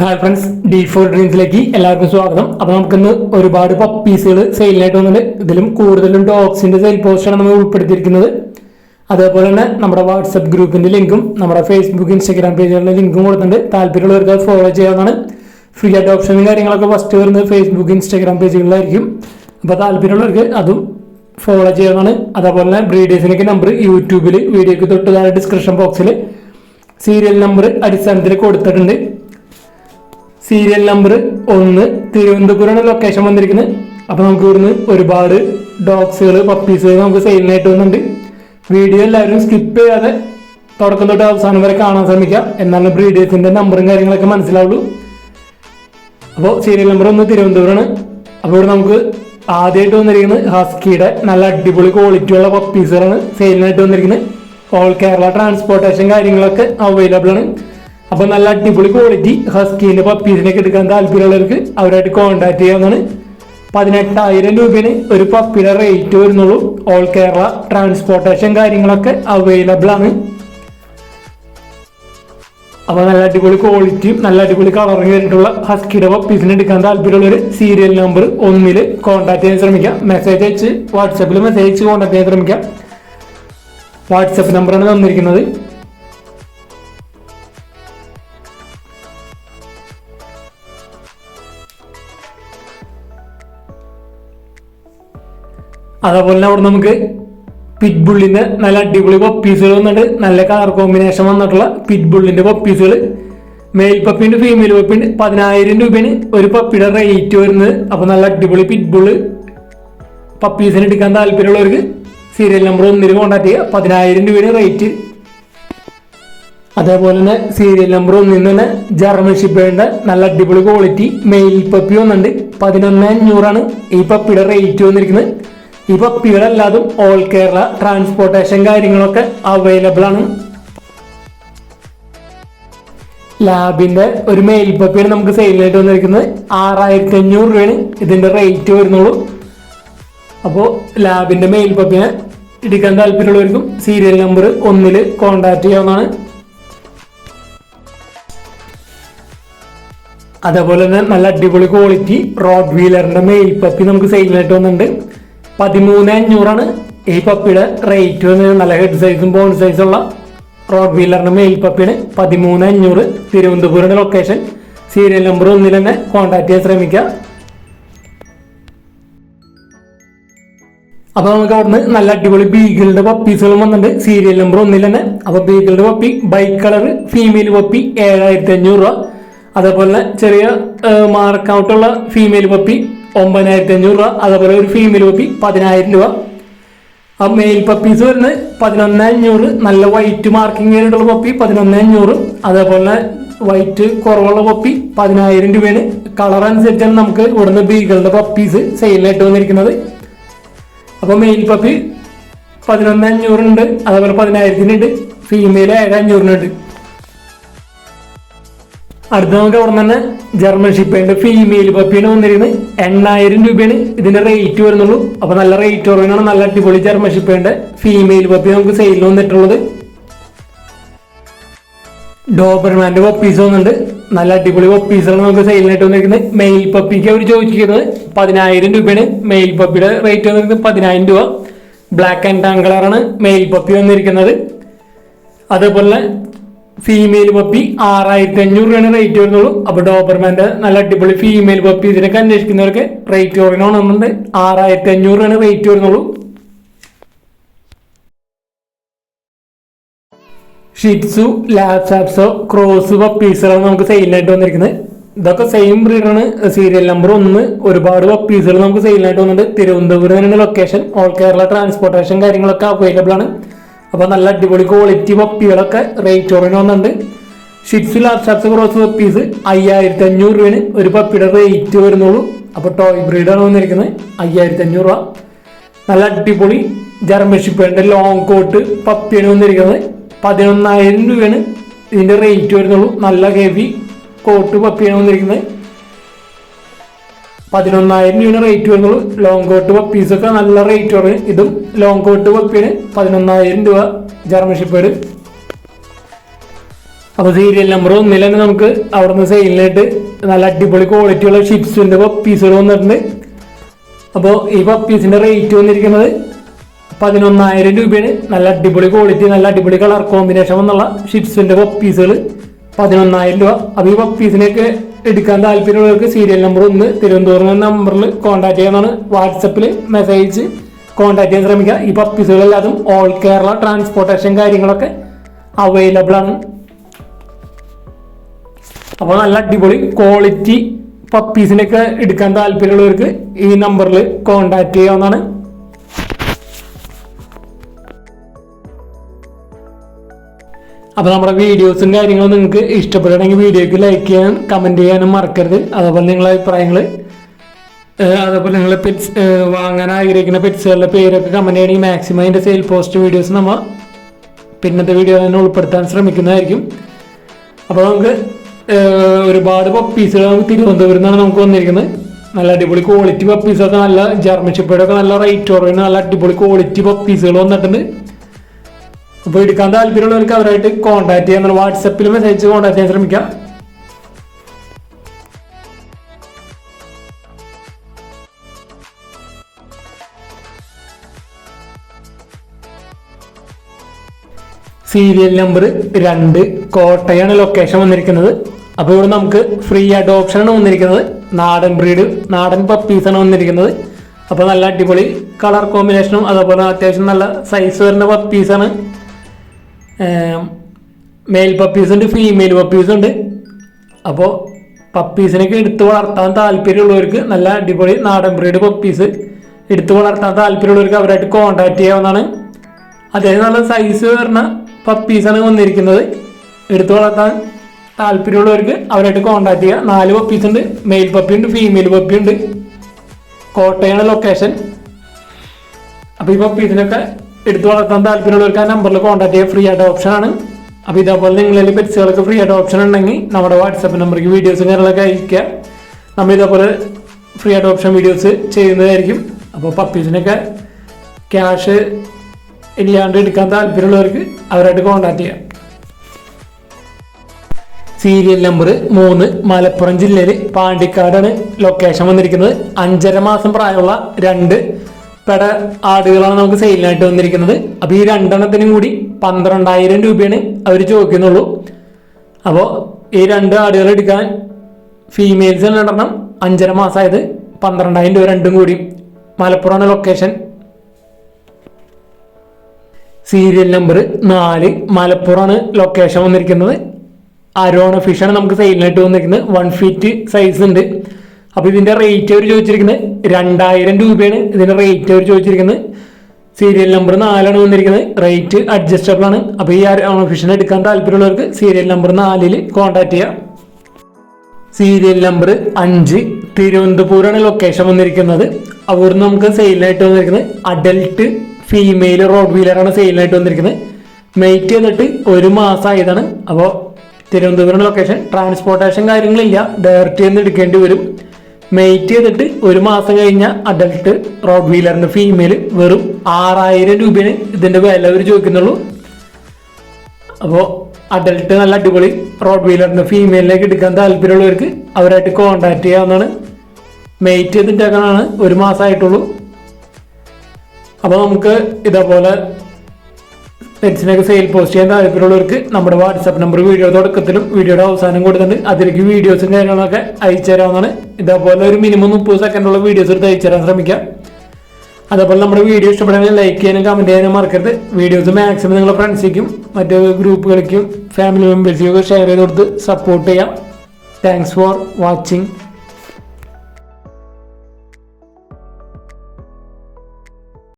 Hi friends D four ഡ്രീംസിലേക്ക് എല്ലാവർക്കും സ്വാഗതം. അപ്പോൾ നമുക്കിന്ന് ഒരുപാട് പപ്പീസുകൾ സെയിലിനായിട്ട് വന്നിട്ടുണ്ട്. ഇതിലും കൂടുതലും ഡോഗ്സിന്റെ സെയിൽ പോസ്റ്റാണ് നമ്മൾ ഉൾപ്പെടുത്തിയിരിക്കുന്നത്. അതേപോലെ തന്നെ നമ്മുടെ വാട്സപ്പ് ഗ്രൂപ്പിന്റെ ലിങ്കും നമ്മുടെ ഫേസ്ബുക്ക് ഇൻസ്റ്റാഗ്രാം പേജുകളുടെ ലിങ്കും കൊടുത്തിട്ടുണ്ട്. താല്പര്യമുള്ളവർക്ക് അത് ഫോളോ ചെയ്യാവുന്നതാണ്. ഫ്രീ ആയിട്ട് ഓപ്ഷനും കാര്യങ്ങളൊക്കെ ഫസ്റ്റ് വരുന്നത് ഫേസ്ബുക്ക് ഇൻസ്റ്റാഗ്രാം പേജുകളിലായിരിക്കും അപ്പോൾ താല്പര്യമുള്ളവർക്ക് അതും ഫോളോ ചെയ്യാവുന്നതാണ്. അതേപോലെ തന്നെ ബ്രീഡേഴ്സിനൊക്കെ നമ്പർ യൂട്യൂബിൽ വീഡിയോക്ക് തൊട്ട് ഡിസ്ക്രിപ്ഷൻ ബോക്സിൽ സീരിയൽ നമ്പർ അടിസ്ഥാനത്തിൽ കൊടുത്തിട്ടുണ്ട്. സീരിയൽ നമ്പർ ഒന്ന് തിരുവനന്തപുരമാണ് ലൊക്കേഷൻ വന്നിരിക്കുന്നത്. അപ്പോൾ നമുക്ക് ഇവിടുന്ന് ഒരുപാട് ഡോഗ്സുകൾ പപ്പീസുകൾ നമുക്ക് സെയിലിനായിട്ട് വന്നിട്ടുണ്ട് വീഡിയോ എല്ലാവരും സ്കിപ്പ് ചെയ്യാതെ തുടക്കം തൊട്ട് അവസാനം വരെ കാണാൻ ശ്രമിക്കുക എന്നാലും ബ്രീഡേഴ്സിന്റെ നമ്പറും കാര്യങ്ങളൊക്കെ മനസ്സിലാവുള്ളൂ. അപ്പോൾ സീരിയൽ നമ്പർ ഒന്ന് തിരുവനന്തപുരമാണ്. അപ്പോൾ ഇവിടെ നമുക്ക് ആദ്യമായിട്ട് വന്നിരിക്കുന്നത് ഹസ്കിയുടെ നല്ല അടിപൊളി ക്വാളിറ്റി ഉള്ള പപ്പീസുകളാണ് സെയിലിനായിട്ട് വന്നിരിക്കുന്നത്. ഓൾ കേരള ട്രാൻസ്പോർട്ടേഷൻ കാര്യങ്ങളൊക്കെ അവൈലബിൾ ആണ്. അപ്പോൾ നല്ല അടിപൊളി ക്വാളിറ്റി ഹസ്കീന്റെ പപ്പീസിനൊക്കെ എടുക്കാൻ താല്പര്യമുള്ളവർക്ക് അവരായിട്ട് കോൺടാക്ട് ചെയ്യാവുന്നതാണ്. പതിനെട്ടായിരം രൂപയാണ് ഒരു പപ്പിയുടെ റേറ്റ് വരുന്നുള്ളൂ. ഓൾ കേരള ട്രാൻസ്പോർട്ടേഷൻ കാര്യങ്ങളൊക്കെ അവൈലബിൾ ആണ്. അപ്പോൾ നല്ല അടിപൊളി ക്വാളിറ്റിയും നല്ല അടിപൊളി കളറും കഴിഞ്ഞിട്ടുള്ള ഹസ്കിയുടെ പപ്പീസിന് എടുക്കാൻ താല്പര്യമുള്ളവർ സീരിയൽ നമ്പർ ഒന്നിൽ കോൺടാക്ട് ചെയ്യാൻ ശ്രമിക്കാം. മെസ്സേജ് അയച്ച് വാട്സപ്പിൽ മെസ്സേജ് അയച്ച് കോൺടാക്ട് ചെയ്യാൻ ശ്രമിക്കാം. വാട്സപ്പ് നമ്പറാണ് തന്നിരിക്കുന്നത്. അതേപോലെ തന്നെ അവിടെ നമുക്ക് പിറ്റ്ബുള്ളിന്റെ നല്ല അടിപൊളി പപ്പീസുകൾ വന്നിട്ട് നല്ല കളർ കോമ്പിനേഷൻ വന്നിട്ടുള്ള പിറ്റ്ബുള്ളിന്റെ പപ്പീസുകൾ മെയിൽ പപ്പിന്റെ ഫീമെയിൽ പപ്പിന്റെ പതിനായിരം രൂപയാണ് ഒരു പപ്പിയുടെ റേറ്റ് വരുന്നത്. അപ്പൊ നല്ല അടിപൊളി പിറ്റ്ബുള്ള് പപ്പീസിന് എടുക്കാൻ താല്പര്യമുള്ളവർക്ക് സീരിയൽ നമ്പർ ഒന്നിന് കോൺടാക്ട് ചെയ്യുക. പതിനായിരം രൂപയാണ് റേറ്റ് അതേപോലെ തന്നെ സീരിയൽ നമ്പർ ഒന്നിൽ തന്നെ ജർമ്മൻ ഷിപ്പേണ്ട നല്ല അടിപൊളി ക്വാളിറ്റി മെയിൽ പപ്പി വന്നിട്ടുണ്ട്. പതിനൊന്ന് അഞ്ഞൂറാണ് ഈ പപ്പിയുടെ റേറ്റ് വന്നിരിക്കുന്നത്. ഈ പിഴല്ലാതും ഓൾ കേരള ട്രാൻസ്പോർട്ടേഷൻ കാര്യങ്ങളൊക്കെ അവൈലബിൾ ആണ്. ലാബിന്റെ ഒരു മെയിൽ നമുക്ക് സെയിലായിട്ട് വന്നിരിക്കുന്നത് ആറായിരത്തി അഞ്ഞൂറ് രൂപയാണ്. ഇതിന്റെ റേറ്റ് വരുന്നുള്ളൂ. അപ്പോൾ ലാബിന്റെ മെയിൽ എടുക്കാൻ താല്പര്യമുള്ളവർക്കും സീരിയൽ നമ്പർ ഒന്നിൽ കോണ്ടാക്ട് ചെയ്യാവുന്നതാണ്. അതേപോലെ തന്നെ നല്ല അടിപൊളി ക്വാളിറ്റി റോഡ് വീലറിന്റെ മെയിൽ പപ്പി നമുക്ക് സെയിലായിട്ട് വന്നിട്ടുണ്ട്. പതിമൂന്ന് അഞ്ഞൂറാണ് ഈ പപ്പിയുടെ റേറ്റ് നല്ല ഹെഡ് സൈസും ബോൺ സൈസും ഉള്ള റോഡ് വീലറിന്റെ മെയിൽ പപ്പിയാണ്. പതിമൂന്ന് അഞ്ഞൂറ് തിരുവനന്തപുരം ലൊക്കേഷൻ സീരിയൽ നമ്പർ ഒന്നിൽ തന്നെ കോൺടാക്ട് ചെയ്യാൻ ശ്രമിക്കുക അപ്പൊ നമുക്ക് അവിടുന്ന് നല്ല അടിപൊളി ബീഗിളുടെ പപ്പീസുകളും വന്നിട്ടുണ്ട്. സീരിയൽ നമ്പർ ഒന്നിൽ തന്നെ. അപ്പൊ ബീഗിളുടെ പപ്പി ബൈക്ക് കളർ ഫീമെയിൽ പപ്പി ഏഴായിരത്തി അഞ്ഞൂറ് രൂപ. അതേപോലെ ചെറിയ മാർക്കൗട്ടുള്ള ഫീമെയിൽ പപ്പി ഒമ്പതിനായിരത്തി അഞ്ഞൂറ് രൂപ അതേപോലെ ഒരു ഫീമെയിൽ പപ്പി പതിനായിരം രൂപ. ആ മെയിൽ പപ്പീസ് വരുന്നത് പതിനൊന്ന് അഞ്ഞൂറ് നല്ല വൈറ്റ് മാർക്കിംഗ് ആയിട്ടുള്ള പപ്പി പതിനൊന്ന് അഞ്ഞൂറ് അതേപോലെ വൈറ്റ് കുറവുള്ള പപ്പി പതിനായിരം രൂപയാണ്. കളർ അനുസരിച്ചാണ് നമുക്ക് ഇവിടുന്ന് ബീകളുടെ പപ്പീസ് സെയിലായിട്ട് വന്നിരിക്കുന്നത്. അപ്പോൾ മെയിൽ പപ്പി പതിനൊന്ന് അഞ്ഞൂറുണ്ട് അതേപോലെ പതിനായിരത്തിനുണ്ട് ഫീമെയിൽ ഏഴ് അഞ്ഞൂറിനുണ്ട് അടുത്ത നമുക്ക് അവിടെ തന്നെ ജർമ്മൻ ഷിപ്പേന്റെ ഫീമെയിൽ പപ്പിയാണ് വന്നിരുന്നത് എണ്ണായിരം രൂപയാണ് ഇതിന്റെ റേറ്റ് വരുന്നുള്ളൂ. അപ്പൊ നല്ല റേറ്റ് കുറവിനാണ് നല്ല അടിപൊളി ജർമ്മൻ ഷിപ്പേന്റെ ഫീമെയിൽ പപ്പി നമുക്ക് സെയിലിൽ വന്നിട്ടുള്ളത്. ഡോബർമാന്റെ പപ്പീസ് വന്നിട്ടുണ്ട്. നല്ല അടിപൊളി പപ്പീസാണ് നമുക്ക് സെയിലിനായിട്ട് വന്നിരിക്കുന്നത് മെയിൽ പപ്പിക്ക് അവർ ചോദിച്ചിരിക്കുന്നത് പതിനായിരം രൂപയാണ്. മെയിൽ പപ്പിയുടെ റേറ്റ് വന്നിരിക്കുന്നത് പതിനായിരം രൂപ. ബ്ലാക്ക് ആൻഡ് ടാൻ കളറാണ് മെയിൽ പപ്പി വന്നിരിക്കുന്നത്. അതേപോലെ ഫീമെയിൽ പപ്പി ആറായിരത്തി അഞ്ഞൂറ് രൂപയാണ് റേറ്റ് വരുന്നുള്ളൂ. അപ്പൊ ഡോബർമാന്റെ നല്ല അടിപൊളി ഫീമെയിൽ പപ്പി ഇതിനൊക്കെ അന്വേഷിക്കുന്നവർക്ക് റേറ്റ് കുറയണമെന്നുണ്ട് ആറായിരത്തി അഞ്ഞൂറ് രൂപയാണ് റേറ്റ് വരുന്നുള്ളൂ ഷിറ്റ്സു ലാപ്സാപ്സോ ക്രോസ് പപ്പീസുകളാണ് നമുക്ക് സെയിലിനായിട്ട് വന്നിരിക്കുന്നത്. ഇതൊക്കെ സെയിം ബ്രീഡാണ് സീരിയൽ നമ്പർ ഒന്ന് ഒരുപാട് പപ്പീസുകൾ നമുക്ക് സെയിലിനായിട്ട് വന്നിട്ടുണ്ട്. തിരുവനന്തപുരം തന്നെയാണ് ലൊക്കേഷൻ ഓൾ കേരള ട്രാൻസ്പോർട്ടേഷൻ കാര്യങ്ങളൊക്കെ അവൈലബിൾ ആണ്. അപ്പോൾ നല്ല അടിപൊളി ക്വാളിറ്റി പപ്പികളൊക്കെ റേറ്റ് കുറഞ്ഞു ഷിറ്റ്സിൽ ഷിറ്റ്സു ലാപ്സാപ്സ് ക്രോസ് പപ്പീസ് അയ്യായിരത്തി അഞ്ഞൂറ് രൂപയാണ് ഒരു പപ്പിയുടെ റേറ്റ് വരുന്നുള്ളൂ. അപ്പോൾ ടോയ് ബ്രീഡാണ് വന്നിരിക്കുന്നത്. അയ്യായിരത്തി അഞ്ഞൂറ് രൂപ. നല്ല അടിപൊളി ജർമ്മൻ ഷിപ്പേന്റെ ലോങ് കോട്ട് പപ്പിയാണ് വന്നിരിക്കുന്നത്. പതിനൊന്നായിരം രൂപയാണ് ഇതിന്റെ റേറ്റ് വരുന്നുള്ളൂ. നല്ല ഹെവി കോട്ട് പപ്പിയാണ് വന്നിരിക്കുന്നത്. പതിനൊന്നായിരം രൂപയാണ് റേറ്റ് വരുന്നുള്ളൂ. ലോങ് കോട്ട് പപ്പീസൊക്കെ നല്ല റേറ്റ് വരും ഇതും ലോങ് കോട്ട് പപ്പിന് പതിനൊന്നായിരം രൂപ ജർമ്മൻ ഷിപ്പേഡ് അപ്പോൾ സീരിയൽ നമ്പർ ഒന്നിൽ തന്നെ നമുക്ക് അവിടുന്ന് സെയിലിനായിട്ട് നല്ല അടിപൊളി ക്വാളിറ്റിയുള്ള ഷിപ്സിന്റെ പപ്പീസുകൾ വന്നിട്ടുണ്ട്. അപ്പോൾ ഈ പപ്പീസിന്റെ റേറ്റ് വന്നിരിക്കുന്നത് പതിനൊന്നായിരം രൂപയാണ്. നല്ല അടിപൊളി ക്വാളിറ്റി നല്ല അടിപൊളി കളർ കോമ്പിനേഷൻ വന്നുള്ള ഷിപ്സിന്റെ പപ്പീസുകൾ പതിനൊന്നായിരം രൂപ. അപ്പോൾ ഈ പപ്പീസിനെയൊക്കെ എടുക്കാൻ താല്പര്യമുള്ളവർക്ക് സീരിയൽ നമ്പർ ഒന്ന് തിരുവനന്തപുരം എന്ന നമ്പറിൽ കോൺടാക്ട് ചെയ്യാനാണ് വാട്സപ്പിൽ മെസ്സേജ് കോൺടാക്ട് ചെയ്യാൻ ശ്രമിക്കുക. ഈ പപ്പീസുകളെല്ലാതും ഓൾ കേരള ട്രാൻസ്പോർട്ടേഷൻ കാര്യങ്ങളൊക്കെ അവൈലബിൾ ആണ്. അപ്പോൾ നല്ല അടിപൊളി ക്വാളിറ്റി പപ്പീസിനൊക്കെ എടുക്കാൻ താല്പര്യമുള്ളവർക്ക് ഈ നമ്പറിൽ കോൺടാക്ട് ചെയ്യാവുന്നതാണ്. അപ്പോൾ നമ്മുടെ വീഡിയോസും കാര്യങ്ങളും നിങ്ങൾക്ക് ഇഷ്ടപ്പെടുകയാണെങ്കിൽ വീഡിയോക്ക് ലൈക്ക് ചെയ്യാൻ കമന്റ് ചെയ്യാനും മറക്കരുത്. അതേപോലെ നിങ്ങളുടെ അഭിപ്രായങ്ങൾ അതേപോലെ നിങ്ങൾ പെറ്റ്സ് വാങ്ങാൻ ആഗ്രഹിക്കുന്ന പെറ്റ്സുകളുടെ പേരൊക്കെ കമന്റ് ചെയ്യണമെങ്കിൽ മാക്സിമം അതിന്റെ സെയിൽ പോസ്റ്റ് വീഡിയോസ് നമ്മൾ പിന്നത്തെ വീഡിയോ തന്നെ ഉൾപ്പെടുത്താൻ ശ്രമിക്കുന്നതായിരിക്കും. അപ്പോൾ നമുക്ക് ഒരുപാട് പപ്പീസുകൾ നമുക്ക് തിരുവനന്തപുരം നിന്നാണ് നമുക്ക് വന്നിരിക്കുന്നത്. നല്ല അടിപൊളി ക്വാളിറ്റി പപ്പീസൊക്കെ നല്ല ജർമ്മൻ ഷിപ്പേഡൊക്കെ നല്ല റേറ്റ് കുറവിന് നല്ല അടിപൊളി ക്വാളിറ്റി പപ്പീസുകൾ വന്നിട്ടുണ്ട്. അപ്പോൾ എടുക്കാൻ താല്പര്യമുള്ളവർക്ക് അവരായിട്ട് കോൺടാക്ട് ചെയ്യാൻ വാട്സപ്പിൽ മെസ്സേജ് കോൺടാക്ട് ചെയ്യാൻ ശ്രമിക്കാം. സീരിയൽ നമ്പർ രണ്ട് കോട്ടയാണ് ലൊക്കേഷൻ വന്നിരിക്കുന്നത്. അപ്പോൾ ഇവിടെ നമുക്ക് ഫ്രീ അഡോപ്ഷനാണ് വന്നിരിക്കുന്നത്. നാടൻ ബ്രീഡ് നാടൻ പപ്പീസ് ആണ് വന്നിരിക്കുന്നത്. അപ്പോൾ നല്ല അടിപൊളി കളർ കോമ്പിനേഷനും അതേപോലെ അത്യാവശ്യം നല്ല സൈസ് വരുന്ന പപ്പീസാണ് മെയിൽ പപ്പീസ് ഉണ്ട് ഫീമെയിൽ പപ്പീസ് ഉണ്ട്. അപ്പോൾ പപ്പീസിനൊക്കെ എടുത്തു വളർത്താൻ താല്പര്യമുള്ളവർക്ക് നല്ല അടിപൊളി നാടൻ ബ്രീഡ് പപ്പീസ് എടുത്തു വളർത്താൻ താല്പര്യമുള്ളവർക്ക് അവരായിട്ട് കോൺടാക്ട് ചെയ്യാവുന്നതാണ്. അത്യാവശ്യം നല്ല സൈസ് വരുന്ന പപ്പീസാണ് വന്നിരിക്കുന്നത്. എടുത്തു വളർത്താൻ താല്പര്യമുള്ളവർക്ക് അവരായിട്ട് കോൺടാക്ട് ചെയ്യുക നാല് പപ്പീസ് ഉണ്ട് മെയിൽ പപ്പി ഉണ്ട് ഫീമെയിൽ പപ്പി ഉണ്ട്. കോട്ടയാണ് ലൊക്കേഷൻ അപ്പോൾ ഈ പപ്പീസിനൊക്കെ എടുത്തു വളർത്താൻ താല്പര്യമുള്ളവർക്ക് ആ നമ്പറിൽ കോൺടാക്ട് ചെയ്യാൻ ഫ്രീ ആയിട്ട് ഓപ്ഷൻ ആണ്. അപ്പോൾ ഇതേപോലെ നിങ്ങളിൽ പെറ്റ്സുകളൊക്കെ ഫ്രീ ആയിട്ട് ഓപ്ഷൻ ഉണ്ടെങ്കിൽ നമ്മുടെ വാട്സപ്പ് നമ്പറിലേക്ക് വീഡിയോസും കാര്യങ്ങളൊക്കെ അയക്കുക നമ്മൾ ഇതേപോലെ ഫ്രീ ആയിട്ട് ഓപ്ഷൻ വീഡിയോസ് ചെയ്യുന്നതായിരിക്കും. അപ്പോൾ പപ്പീസിനൊക്കെ ക്യാഷ് ഇല്ലാണ്ട് എടുക്കാൻ താല്പര്യമുള്ളവർക്ക് അവരായിട്ട് കോൺടാക്ട് ചെയ്യാം. സീരിയൽ നമ്പർ മൂന്ന് മലപ്പുറം ജില്ലയിൽ പാണ്ടിക്കാടാണ് ലൊക്കേഷൻ വന്നിരിക്കുന്നത്. അഞ്ചര മാസം പ്രായമുള്ള രണ്ട് പെട ആടുകളാണ് നമുക്ക് സെയിലിനായിട്ട് വന്നിരിക്കുന്നത്. അപ്പോൾ ഈ രണ്ടെണ്ണത്തിനും കൂടി പന്ത്രണ്ടായിരം രൂപയാണ് അവർ ചോദിക്കുന്നുള്ളൂ. അപ്പോൾ ഈ രണ്ട് ആടുകൾ എടുക്കാൻ ഫീമെയിൽസ് രണ്ടെണ്ണം അഞ്ചര മാസമായത് പന്ത്രണ്ടായിരം രൂപ രണ്ടും കൂടി. മലപ്പുറമാണ് ലൊക്കേഷൻ സീരിയൽ നമ്പർ നാല് മലപ്പുറമാണ് ലൊക്കേഷൻ വന്നിരിക്കുന്നത്. അരോണ ഫിഷാണ് നമുക്ക് സെയിലിനായിട്ട് വന്നിരിക്കുന്നത്. വൺ ഫീറ്റ് സൈസ് ഉണ്ട്. അപ്പോൾ ഇതിന്റെ റേറ്റ് അവർ ചോദിച്ചിരിക്കുന്നത് രണ്ടായിരം രൂപയാണ്. ഇതിന്റെ റേറ്റ് അവർ ചോദിച്ചിരിക്കുന്നത് സീരിയൽ നമ്പർ നാലാണ് വന്നിരിക്കുന്നത് റേറ്റ് അഡ്ജസ്റ്റബിൾ ആണ്. അപ്പോൾ ഈ ഫിഷിനെ എടുക്കാൻ താല്പര്യമുള്ളവർക്ക് സീരിയൽ നമ്പർ നാലിൽ കോൺടാക്ട് ചെയ്യാം. സീരിയൽ നമ്പർ അഞ്ച് തിരുവനന്തപുരമാണ് ലൊക്കേഷൻ വന്നിരിക്കുന്നത്. അവിടുന്ന് നമുക്ക് സെയിലിനായിട്ട് വന്നിരിക്കുന്നത് അഡൽട്ട് ഫീമെയിൽ റോഡ് വീലറാണ് സെയിലിനായിട്ട് വന്നിരിക്കുന്നത് മെയ്റ്റ് ചെയ്തിട്ട് ഒരു മാസമായതാണ് അപ്പോൾ തിരുവനന്തപുരം ലൊക്കേഷൻ ട്രാൻസ്പോർട്ടേഷൻ കാര്യങ്ങളില്ല. ഡയറക്റ്റ് നിന്ന് എടുക്കേണ്ടി വരും. മെയ്റ്റ് ചെയ്തിട്ട് ഒരു മാസം കഴിഞ്ഞ അഡൽട്ട് റോഡ് വീലറിന്റെ ഫീമെയിൽ വെറും ആറായിരം രൂപയാണ് ഇതിന്റെ വില അവർ ചോദിക്കുന്നുള്ളൂ. അപ്പോൾ അഡൽട്ട് നല്ല അടിപൊളി റോഡ് വീലറിന്റെ ഫീമെയിലേക്ക് എടുക്കാൻ താല്പര്യമുള്ളവർക്ക് അവരായിട്ട് കോണ്ടാക്ട് ചെയ്യാവുന്നതാണ്. മെയ്റ്റ് ചെയ്തിട്ടേക്കാനാണ് ഒരു മാസമായിട്ടുള്ളൂ അപ്പോൾ നമുക്ക് ഇതേപോലെ പെറ്റ്സിനൊക്കെ സെയിൽ പോസ്റ്റ് ചെയ്യാൻ താല്പര്യമുള്ളവർക്ക് നമ്മുടെ വാട്സാപ്പ് നമ്പർ വീഡിയോ തുടക്കത്തിലും വീഡിയോയുടെ അവസാനം കൊടുത്തിട്ടുണ്ട്. അതിലേക്ക് വീഡിയോസും കാര്യങ്ങളൊക്കെ അയച്ചു തരാവുന്നതാണ്. ഇതേപോലെ ഒരു മിനിമം മുപ്പത് സെക്കൻഡുള്ള വീഡിയോസ് എടുത്ത് അയച്ചു തരാൻ ശ്രമിക്കാം. അതേപോലെ നമ്മുടെ വീഡിയോ ഇഷ്ടപ്പെടുകയാണെങ്കിൽ ലൈക്ക് ചെയ്യാനും കമന്റ് ചെയ്യാനും മറക്കരുത്. വീഡിയോസ് മാക്സിമം നിങ്ങളുടെ ഫ്രണ്ട്സിലേക്കും മറ്റ് ഗ്രൂപ്പുകളിലേക്കും ഫാമിലി മെമ്പേഴ്സിലേക്കും ഷെയർ ചെയ്ത് കൊടുത്ത് സപ്പോർട്ട് ചെയ്യാം. Thanks for watching